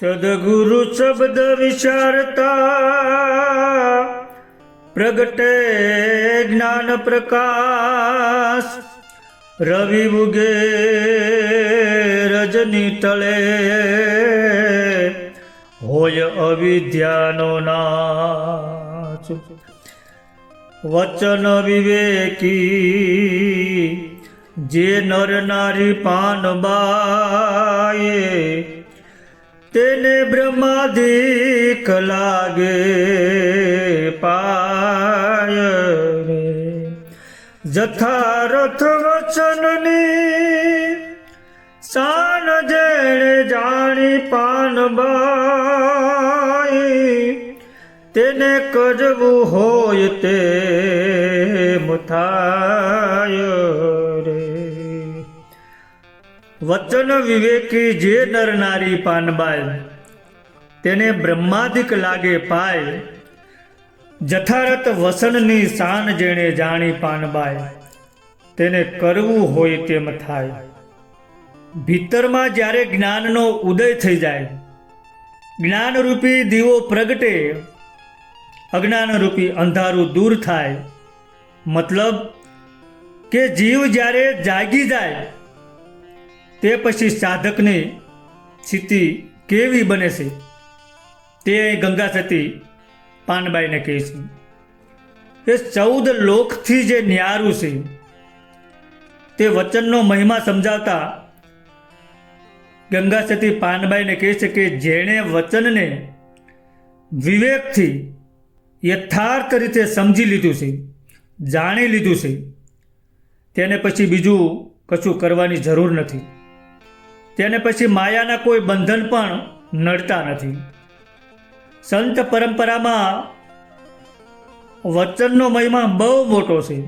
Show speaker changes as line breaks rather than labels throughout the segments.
સદગુરુ શબ્દ વિચારતા પ્રગટે જ્ઞાન પ્રકાશ. રવિ ઉગે રજની તળે હોય અવિદ્યાનો નાશ. વચન વિવેકી, જે નર નારી પાનબાએ તેને બ્રહ્માદિક લાગે પાય જથારથ વચનની સાન જેણે જાણી પાનબાઈ તેને કરવું હોય તે થાય. વચન વિવેકી જે નર પાનબાય તેને બ્રહ્માદિક લાગે પાય. જથારત વસનની શાન જેણે જાણી પાનબાય તેને કરવું હોય તેમ થાય. ભીતરમાં જ્યારે જ્ઞાનનો ઉદય થઈ જાય, જ્ઞાનરૂપી દીવો પ્રગટે, અજ્ઞાનરૂપી અંધારું દૂર થાય. મતલબ કે જીવ જ્યારે જાગી જાય તે પછી સાધકની સ્થિતિ કેવી બને છે? તે ગંગા સતી પાનબાઈને કહે છે. એ ચૌદ લોકથી જે ન્યારું છે, તે વચનનો મહિમા સમજાવતા ગંગા સતી પાનબાઈને કહે છે કે જેણે વચનને વિવેકથી યથાર્થ રીતે સમજી લીધું છે, જાણી લીધું છે, તેને પછી બીજું કશું કરવાની જરૂર નથી. તેને પછી માયાના કોઈ બંધન પણ નડતા નથી. સંત પરંપરામાં વચનનો મહિમા બહુ મોટો છે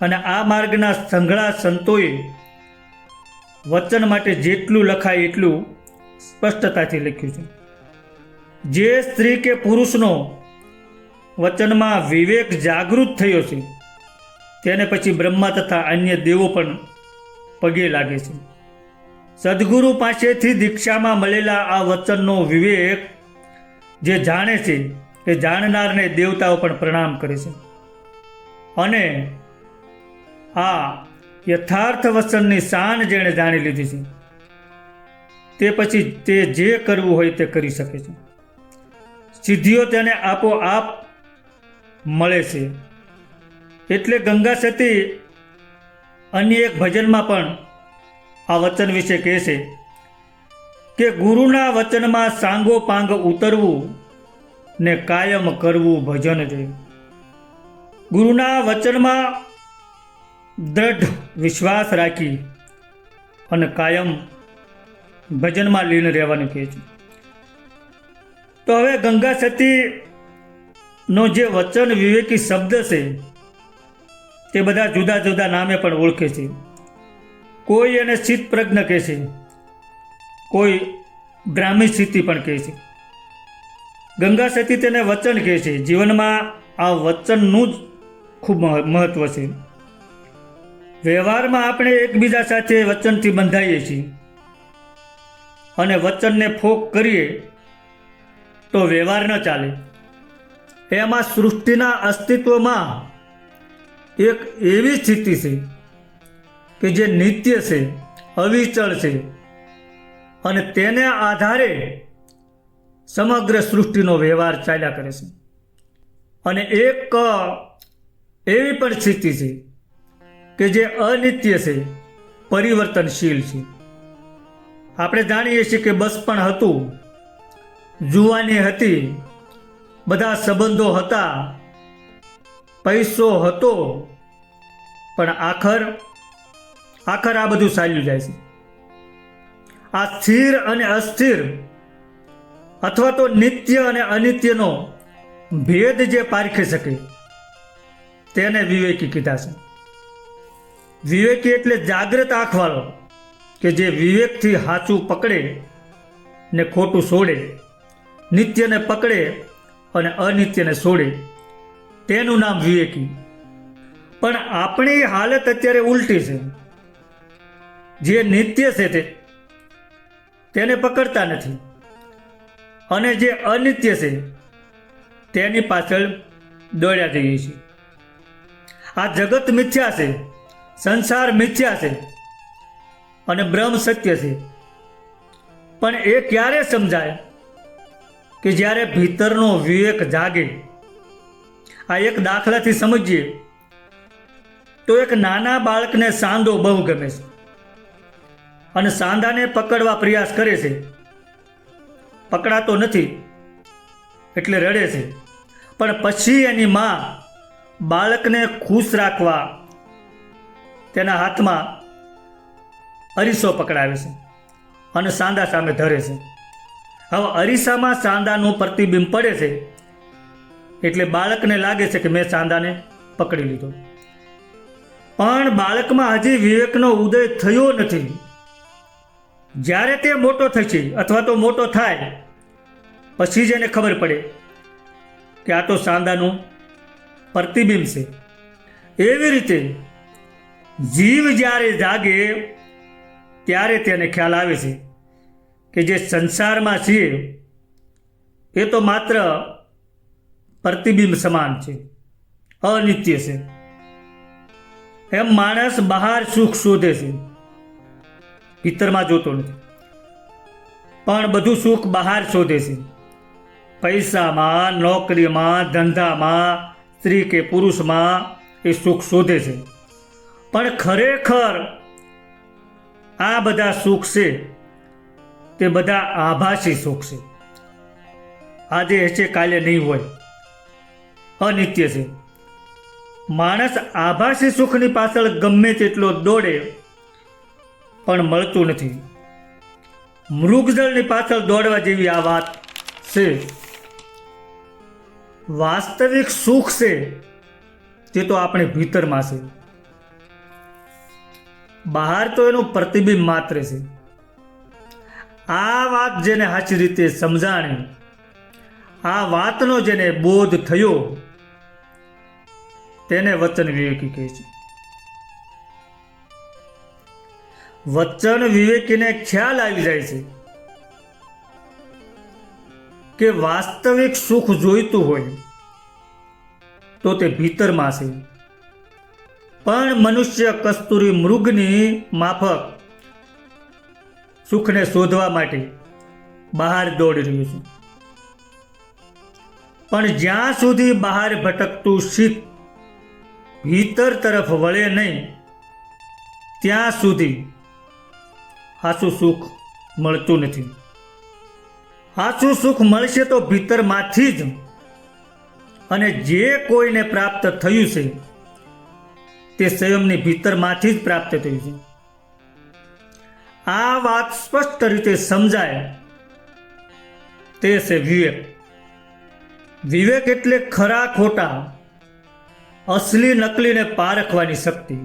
અને આ માર્ગના સંઘળા સંતોએ વચન માટે જેટલું લખાય એટલું સ્પષ્ટતાથી લખ્યું છે. જે સ્ત્રી કે પુરુષનો વચનમાં વિવેક જાગૃત થયો છે, તેને પછી બ્રહ્મા તથા અન્ય દેવો પણ પગે લાગે છે. સદગુરુ પાસેથી દીક્ષામાં મળેલા આ વચનનો વિવેક જે જાણે છે એ જાણનારને દેવતાઓ પણ પ્રણામ કરે છે. અને આ યથાર્થ વચનની શાન જેણે જાણી લીધી છે, તે પછી તે જે કરવું હોય તે કરી શકે છે. સિદ્ધિઓ તેને આપોઆપ મળે છે. એટલે ગંગા સતી અન્ય એક ભજનમાં પણ આ વચન વિશે કહે છે કે ગુરુના વચનમાં સાંગો પાંગ ઉતરવું ને કાયમ કરવું ભજન છે. ગુરુના વચનમાં દ્રઢ વિશ્વાસ રાખી અને કાયમ ભજનમાં લીન રહેવાનું કહે છે. તો હવે ગંગા સતીનો જે વચન વિવેકી શબ્દ છે તે બધા જુદા જુદા નામે પણ ઓળખે છે. કોઈ એને ચિત્ત પ્રજ્ઞ કહે છે. કોઈ બ્રાહ્મી સ્થિતિ પણ કહે છે. ગંગા સતી તેને વચન કહે છે. જીવનમાં આ વચનનું જ ખૂબ મહ- મહત્વ છે. વ્યવહારમાં આપણે એકબીજા સાથે વચનથી બંધાઈએ છીએ. અને વચનને ફોક કરીએ તો વ્યવહાર ન ચાલે. એમાં સૃષ્ટિના અસ્તિત્વમાં એક એવી સ્થિતિ છે કે જે નિત્ય છે, અવિચળ છે, અને તેને આધારે સમગ્ર સૃષ્ટિનો વ્યવહાર ચાલ્યા કરે છે. અને એક એવી પણ સ્થિતિ છે કે જે અનિત્ય છે, પરિવર્તનશીલ છે. આપણે જાણીએ છીએ કે બસ પણ હતું, જુવાની હતી, બધા સંબંધો હતા, પૈસો હતો, પણ આખર આખર આ બધું ચાલ્યું જાય છે. આ સ્થિર અને અસ્થિર, અથવા તો નિત્ય અને અનિત્યનો ભેદ જે પારખી શકે, તેને વિવેકી કીધા છે. વિવેકી એટલે જાગ્રત આંખવાળો, કે જે વિવેકથી સાચું પકડે ને ખોટું છોડે, નિત્યને પકડે અને અનિત્યને છોડે, તેનું નામ વિવેકી. પણ આપણી હાલત અત્યારે ઉલટી છે. જે નિત્ય છે તે, તેને પકડતા નથી. અને જે અનિત્ય છે, તેની પાછળ દોડ્યા જઈએ છીએ. આ જગત મિથ્યા છે, સંસાર મિથ્યા છે, અને બ્રહ્મ સત્ય છે. પણ એ ક્યારે સમજાય કે જ્યારે ભીતરનો વિવેક જાગે, આ એક દાખલાથી સમજીએ, તો એક નાના બાળકને સાંદો બહુ ગમે છે. અને સાંધાને પકડવા પ્રયાસ કરે છે. પકડાતો નથી, એટલે રડે છે. પણ પછી એની મા બાળકને ખુશ રાખવા તેના હાથમાં અરીસો પકડાવે છે અને સાંદા સામે ધરે છે. હવે અરીસામાં સાંદાનું પ્રતિબિંબ પડે છે, એટલે બાળકને લાગે છે કે મેં સાંદાને પકડી લીધો. પણ બાળકમાં હજી વિવેકનો ઉદય થયો નથી. જ્યારે તે મોટો થશે અથવા તો મોટો થાય, પછી જ એને ખબર પડે કે આ તો સાંદાનું પ્રતિબિંબ છે. એવી રીતે જીવ જ્યારે જાગે, ત્યારે તેને ખ્યાલ આવે છે કે જે સંસારમાં છીએ, એ તો માત્ર પ્રતિબિંબ સમાન છે, અનિત્ય છે. એમ માણસ બહાર સુખ શોધે છે. ભીતરમાં જોતો નથી. પણ બધું સુખ બહાર શોધે છે. પૈસામાં, નોકરીમાં, ધંધામાં, સ્ત્રી કે પુરુષમાં એ સુખ શોધે છે. પણ ખરેખર આ બધા સુખ છે, તે બધા આભાસી સુખ છે. આજે હશે કાલે નહીં હોય. અનિત્ય છે. માણસ આભાસી સુખની પાછળ ગમે તેટલો દોડે પણ મળતું નથી. મૃગજળની પાછળ દોડવા જેવી આ વાત છે. વાસ્તવિક સુખ છે તે તો આપણે ભીતરમાં છે. બહાર તો એનું પ્રતિબિંબ માત્ર છે. આ વાત જેને સાચી રીતે સમજાણી, આ વાતનો જેને બોધ થયો, તેને વચન વિવેકી કહે છે. વચન વિવેકીને ખ્યાલ આવી જાય છે કે વાસ્તવિક સુખ જોઈતું હોય તો તે ભીતરમાં છે. પણ મનુષ્ય કસ્તુરી મૃગની માફક સુખને શોધવા માટે બહાર દોડી રહ્યું છે. પણ જ્યાં સુધી બહાર ભટકતું શીત ભીતર તરફ વળે નહીં, ત્યાં સુધી હાસું સુખ મળતું નથી. હાસું સુખ મળશે તો ભીતરમાંથી જ. અને જે કોઈને પ્રાપ્ત થયું છે, તે સ્વયંની ભીતરમાંથી જ પ્રાપ્ત થયું છે. આ વાત સ્પષ્ટ રીતે સમજાય. તે છે વિવેક. વિવેક એટલે ખરા ખોટા, અસલી નકલીને પારખવાની શક્તિ.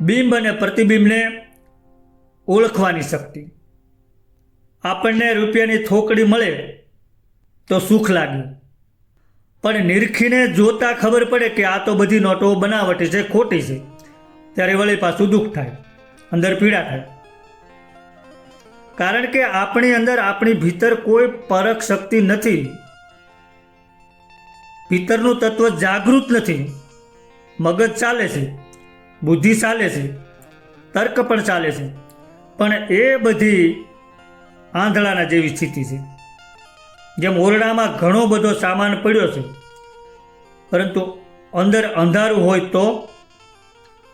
બિંબ અને પ્રતિબિંબને ઓળખવાની શક્તિ. આપણને રૂપિયાની થોકડી મળે તો સુખ લાગે. પણ નિરખીને જોતા ખબર પડે કે આ તો બધી નોટો બનાવટી છે, ખોટી છે. ત્યારે વળી પાછું દુઃખ થાય, અંદર પીડા થાય. કારણ કે આપણી અંદર આપણી ભીતર કોઈ પરખ શક્તિ નથી. ભીતરનું તત્વ જાગૃત નથી. મગજ ચાલે છે, બુદ્ધિ ચાલે છે, તર્ક પણ ચાલે છે. પણ એ બધી આંધળાના જેવી સ્થિતિ છે. જેમ ઓરડામાં ઘણો બધો સામાન પડ્યો છે, પરંતુ અંદર અંધારું હોય તો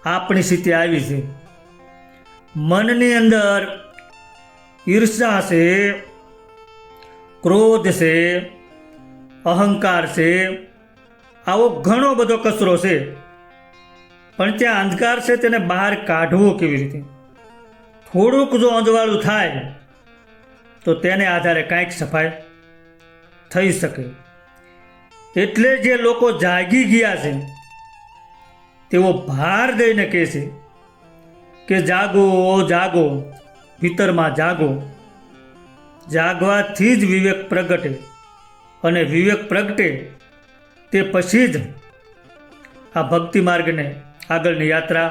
આપણી સ્થિતિ આવી છે. મનની અંદર ઈર્ષા છે, ક્રોધ છે, અહંકાર છે, આવો ઘણો બધો કચરો છે. પણ ત્યાં અંધકાર છે તેને બહાર કાઢવો કેવી રીતે? થોડુંક જો અંજવાળું થાય, તો તેને આધારે કાંઈક સફાઈ થઈ શકે. એટલે જે લોકો જાગી ગયા છે, તેઓ ભાર દઈને કહે છે કે, જાગો જાગો, ભીતરમાં જાગો. જાગવાથી જ વિવેક પ્રગટે અને વિવેક પ્રગટે તે પછી જ આ ભક્તિ માર્ગને આગળની યાત્રા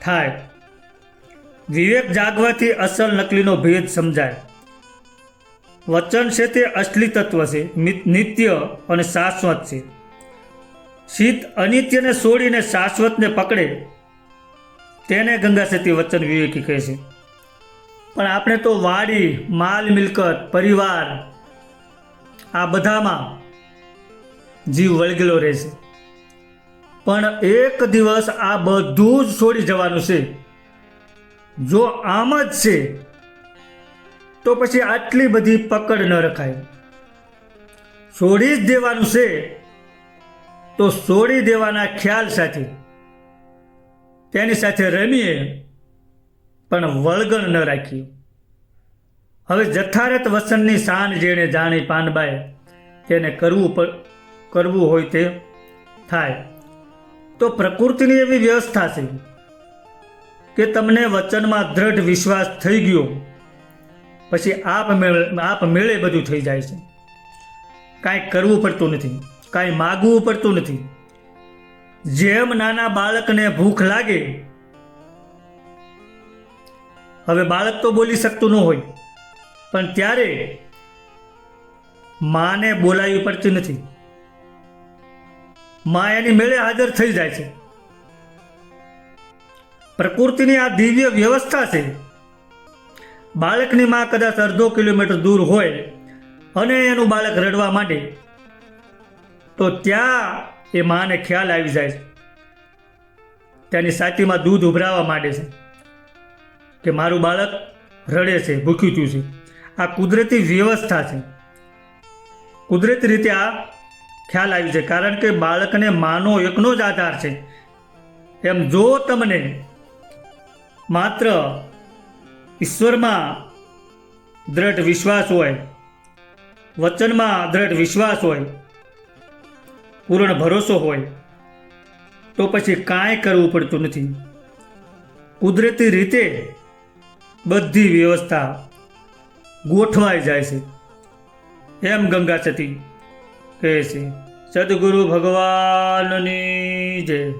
થાય. વિવેક જાગવાથી અસલ નકલીનો ભેદ સમજાય. વચન છે તે અસલી તત્વ છે નિત્ય અને શાશ્વત છે. શીત અનિત્યને છોડીને શાશ્વતને પકડે, તેને ગંગા સતી વચન વિવેકી કહે છે. પણ આપણે તો વાડી, માલ, મિલકત, પરિવાર, આ બધામાં જીવ વળગેલો રહેશે પણ એક દિવસ આ બધું જ છોડી જવાનું છે. જો આમ જ છે, તો પછી આટલી બધી પકડ ન રખાય. છોડી જ દેવાનું છે, તો છોડી દેવાના ખ્યાલ સાથે. તેની સાથે રમીએ, પણ વળગણ ન રાખીએ. હવે જથારત વસનની શાન જેણે જાણી પાનબાએ તેને કરવું પણ કરવું હોય તે થાય. તો પ્રકૃતિની એવી વ્યવસ્થા છે. કે તમને વચનમાં દ્રઢ વિશ્વાસ થઈ ગયો. પછી આપ આપ મેળે બધું થઈ જાય છે. કાંઈ કરવું પડતું નથી, કાંઈ માગવું પડતું નથી. જેમ નાના બાળકને ભૂખ લાગે, હવે બાળક તો બોલી શકતું ન હોય, પણ ત્યારે માને બોલાવી પડતી નથી. મા એની મેળે હાજર થઈ જાય છે. પ્રકૃતિની આ દિવ્ય વ્યવસ્થા છે, બાળકની માં કદાચ અડધો કિલોમીટર દૂર હોય અને એનું બાળક રડવા માંડે, તો ત્યાં એ માને ખ્યાલ આવી જાય છે. તેની સાતીમાં દૂધ ઉભરાવા માંડે છે કે મારું બાળક રડે છે, ભૂખ્યું થયું છે. આ કુદરતી વ્યવસ્થા છે. કુદરતી રીતે આ ખ્યાલ આવી છે કારણ કે બાળકને માનો એકનો જ આધાર છે. એમ જો તમને માત્ર ઈશ્વરમાં દ્રઢ વિશ્વાસ હોય, વચનમાં દ્રઢ વિશ્વાસ હોય, પૂર્ણ ભરોસો હોય, તો પછી કાંઈ કરવું પડતું નથી. કુદરતી રીતે બધી વ્યવસ્થા ગોઠવાઈ જાય છે. એમ ગંગા સતી કહે છે, સદગુરુ ભગવાનની જય.